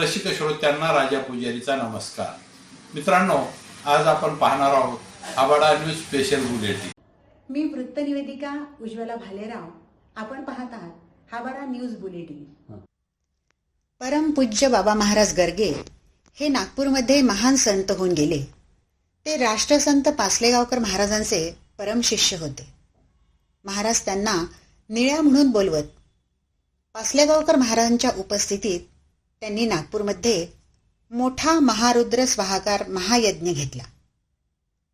रसिक श्रोत्यांना राजा पुजारीचा नमस्कार. मित्रांनो आज आपण पाहणार आहोत आबाडा न्यूज स्पेशल बुलेटिन. मी वृत्तनिवेदिका उज्ज्वला भालेराव. आपण पाहत आहात हाबाडा न्यूज बुलेटिन. परमपूज्य बाबा महाराज गर्गे हे नागपूरमध्ये महान संत होऊन गेले. ते राष्ट्रसंत पासलेगावकर महाराजांचे परमशिष्य होते. महाराज त्यांना निळ्या म्हणून बोलवत पासलेगावकर महाराजांच्या उपस्थितीत त्यांनी नागपूरमध्ये मोठा महारुद्र स्वाहाकार महायज्ञ घेतला.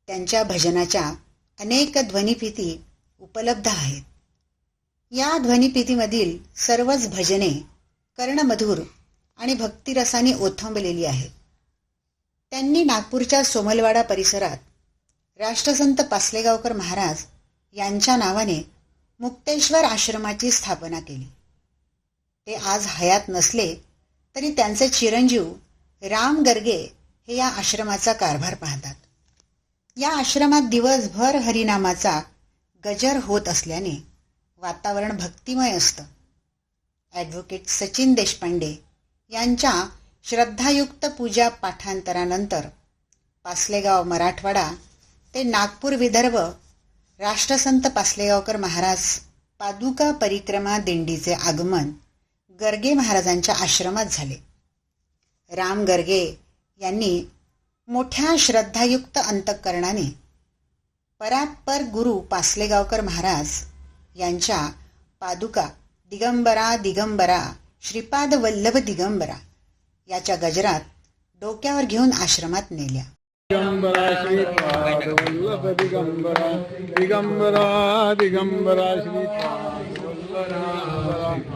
त्यांच्या भजनाच्या अनेक ध्वनिफिती उपलब्ध आहेत. या ध्वनिफितीमधील सर्वच भजने कर्णमधुर आणि भक्तिरसाने ओथंबलेली आहेत. त्यांनी नागपूरच्या सोमलवाडा परिसरात राष्ट्रसंत पासलेगावकर महाराज यांच्या नावाने मुक्तेश्वर आश्रमाची स्थापना केली. ते आज हयात नसले तरी त्यांचे चिरंजीव राम गर्गे हे या आश्रमाचा कारभार पाहतात. या आश्रमात दिवसभर हरिनामाचा गजर होत असल्याने वातावरण भक्तिमय असतं. ॲडव्होकेट सचिन देशपांडे यांच्या श्रद्धायुक्त पूजा पाठांतरानंतर पासलेगाव मराठवाडा ते नागपूर विदर्भ राष्ट्रसंत पासलेगावकर महाराज पादुका परिक्रमा दिंडीचे आगमन गर्गे महाराजांच्या आश्रमात झाले. राम गर्गे यांनी मोठ्या श्रद्धायुक्त अंतःकरणाने परात्पर गुरु पासलेगावकर महाराज यांच्या पादुका दिगंबरा दिगंबरा श्रीपाद वल्लभ दिगंबरा याच्या गजरात डोक्यावर घेऊन आश्रमात नेल्या. दिगंबरा श्रीपाद वल्लभ दिगंबरा दिगंबरा दिगंबरा श्रीपाद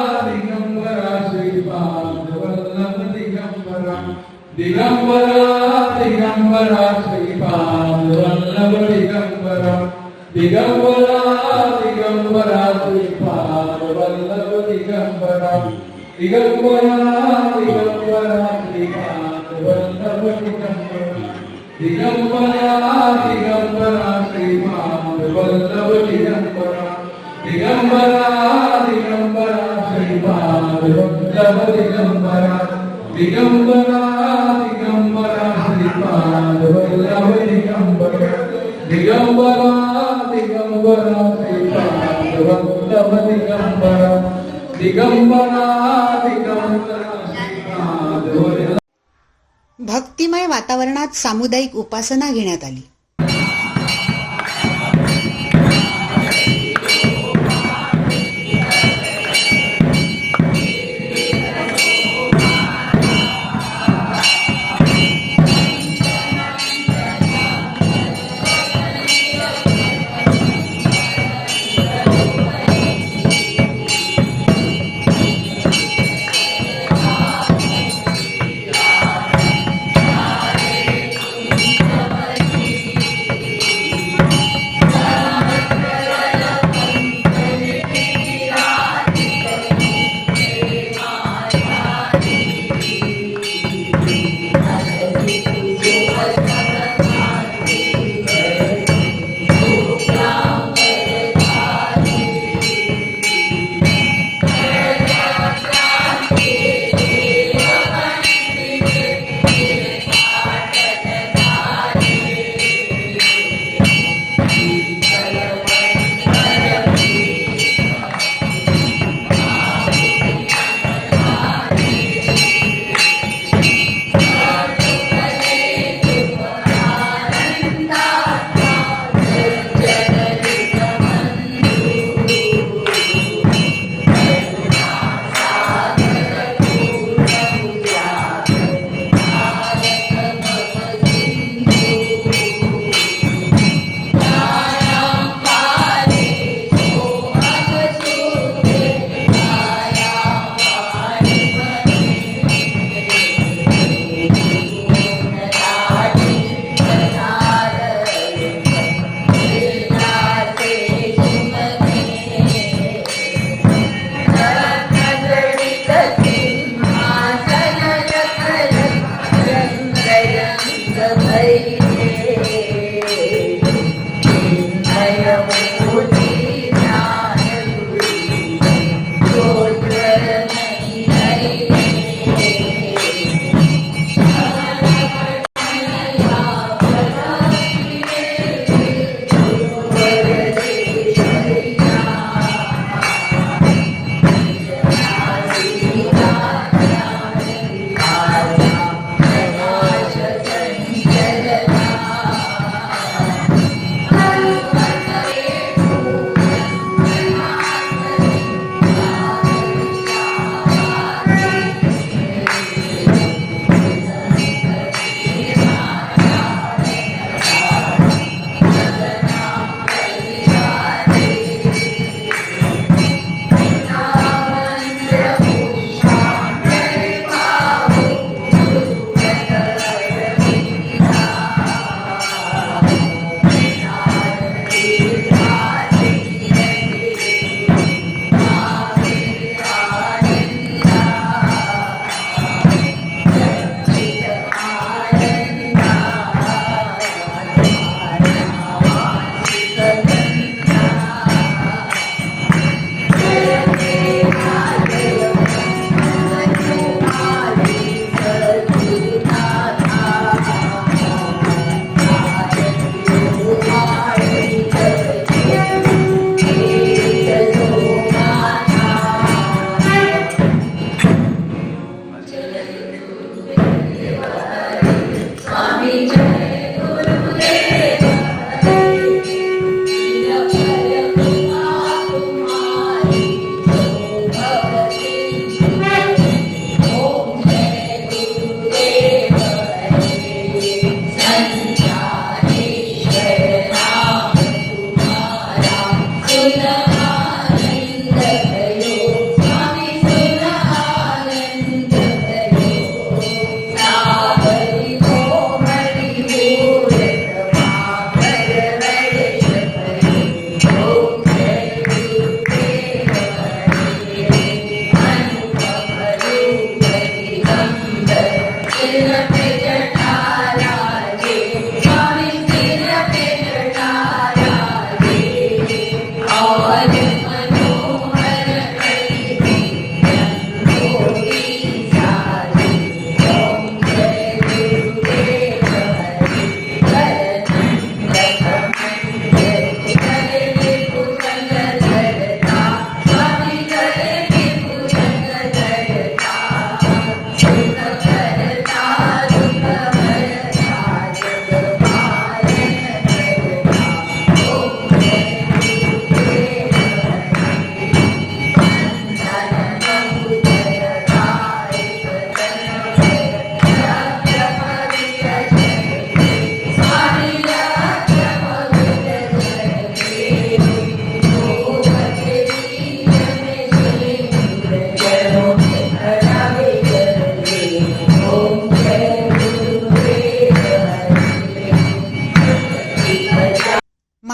దిగంబర దిగంబర దిగంబర త్రిపాదవల్లభ దిగంబర దిగంబర దిగంబర త్రిపాదవల్లభ దిగంబర దిగంబర దిగంబర త్రిపాదవల్లభ దిగంబర దిగంబర దిగంబర శ్రీపాదవల్లభ దిగంబర దిగంబర దిగంబర శ్రీపాదవల్లభ దిగంబర. दिगंबरा दिगंबरा दिगंबरा दिगंबरा दिगंबरा भक्तिमय वातावरणात सामुदायिक उपासना घेण्यात आली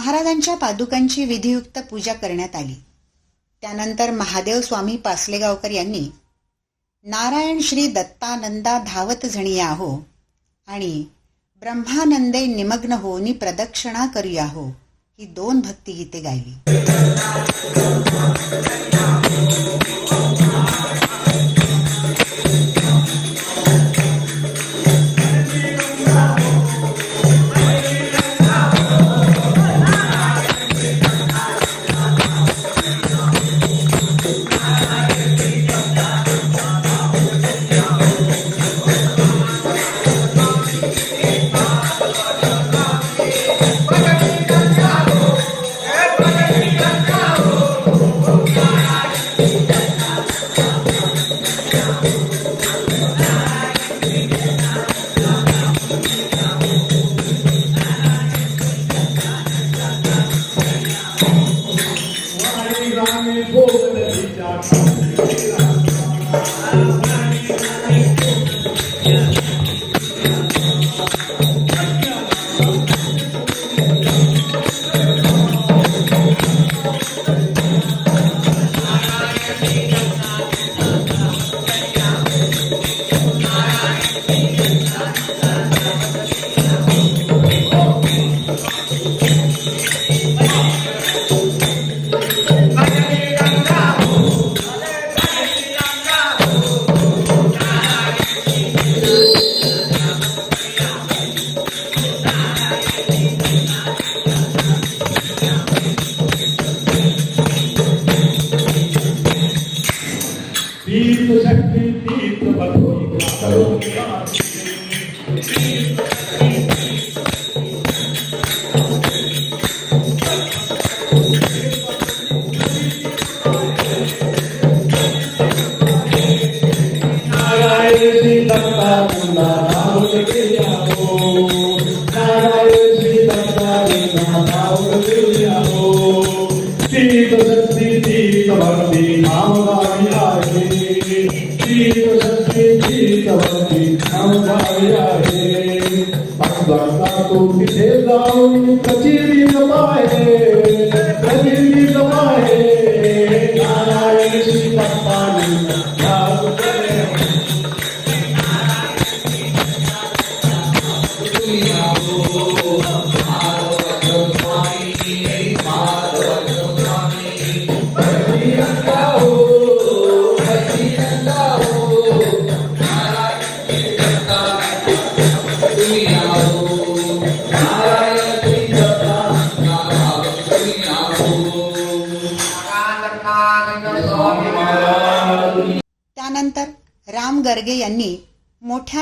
महाराजांच्या पादुकांची विधियुक्त पूजा करण्यात आली. त्यानंतर महादेव स्वामी पासलेगावकर यांनी नारायण श्री दत्तानंदा धावत झणी आहो आणि ब्रह्मानंदे निमग्न होनी प्रदक्षिणा करूया हो ही दोन भक्तिगीते गायली. शक्ती तीर्थ भक्ती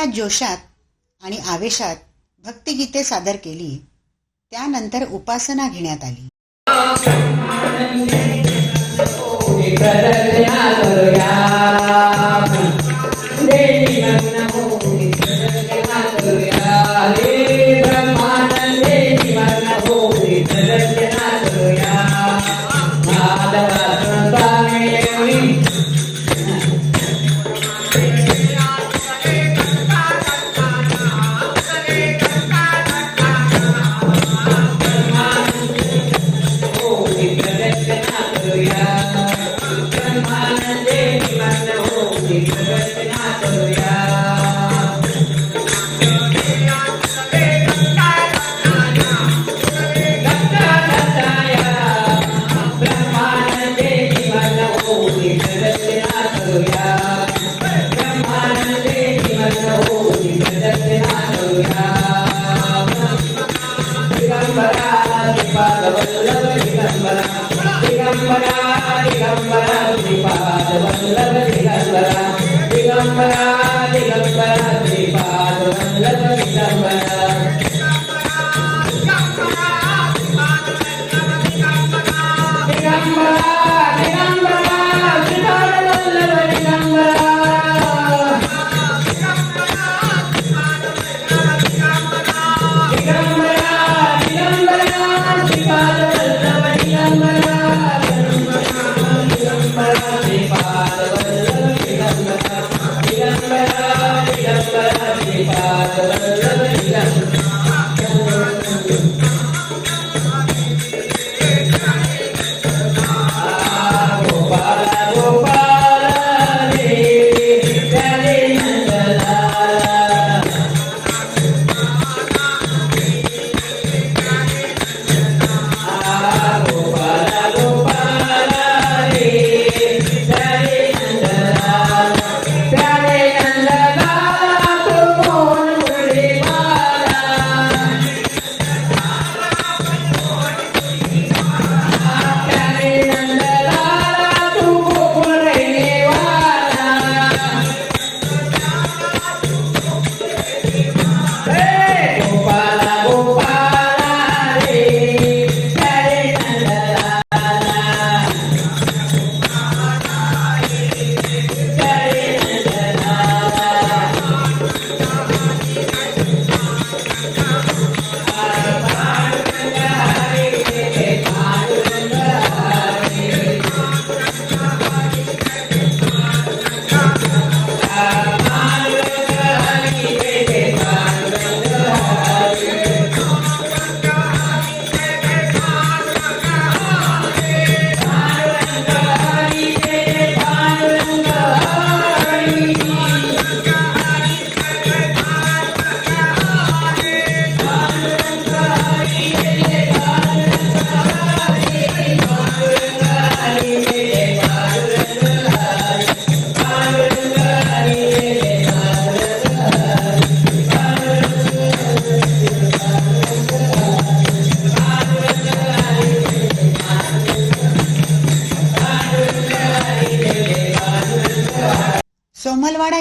मोठ्या जोशात आणि आवेशात भक्तिगीते सादर केली. त्यानंतर उपासना घेण्यात आली.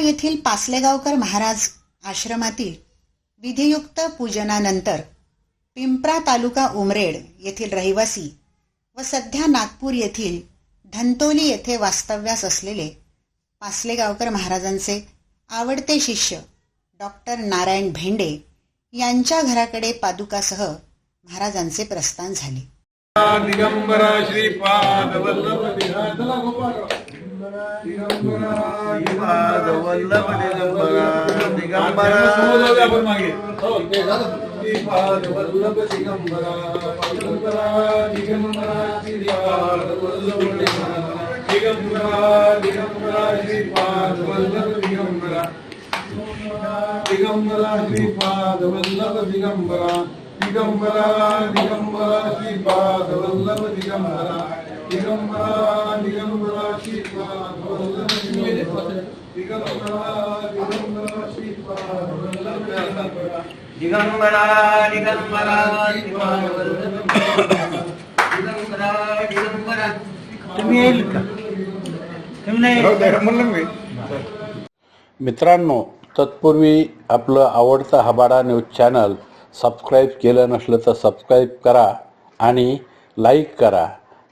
येथील पासलेगावकर महाराज आश्रमातील विधियुक्त पूजनानंतर पिंपरा तालुका उमरेड येथील रहिवासी व सध्या नागपूर येथील धंतोली येथे वास्तव्यास असलेले पासलेगावकर महाराजांचे आवडते शिष्य डॉक्टर नारायण भेंडे यांच्या घराकडे पादुकासह महाराजांचे प्रस्थान झाले. दिगंबरा श्रीपाद பாத வல்லவனே நம்பரா திகம்பரா பாத வல்லப திகம்பரா திகம்பரா திகம்பரா திரிபாத வல்லவனே திகம்பரா திகம்பரா திரிபாத வல்லப திகம்பரா திகம்பரா திரிபாத வல்லப திகம்பரா திகம்பரா திகம்பரா திரிபாத வல்லப திகம்பரா दिगंबरा दिगंबरा दिगंबरा दिगंबरा दिगंबरा दिगंबरा दिगंबरा दिगंबरा तुम्ही येईल का तुम्ही नाही मित्रांनो तत्पूर्वी आपलं आवडतं हबाडा न्यूज चॅनल सबस्क्राईब केलं नसलं तर सबस्क्राईब करा आणि लाईक करा.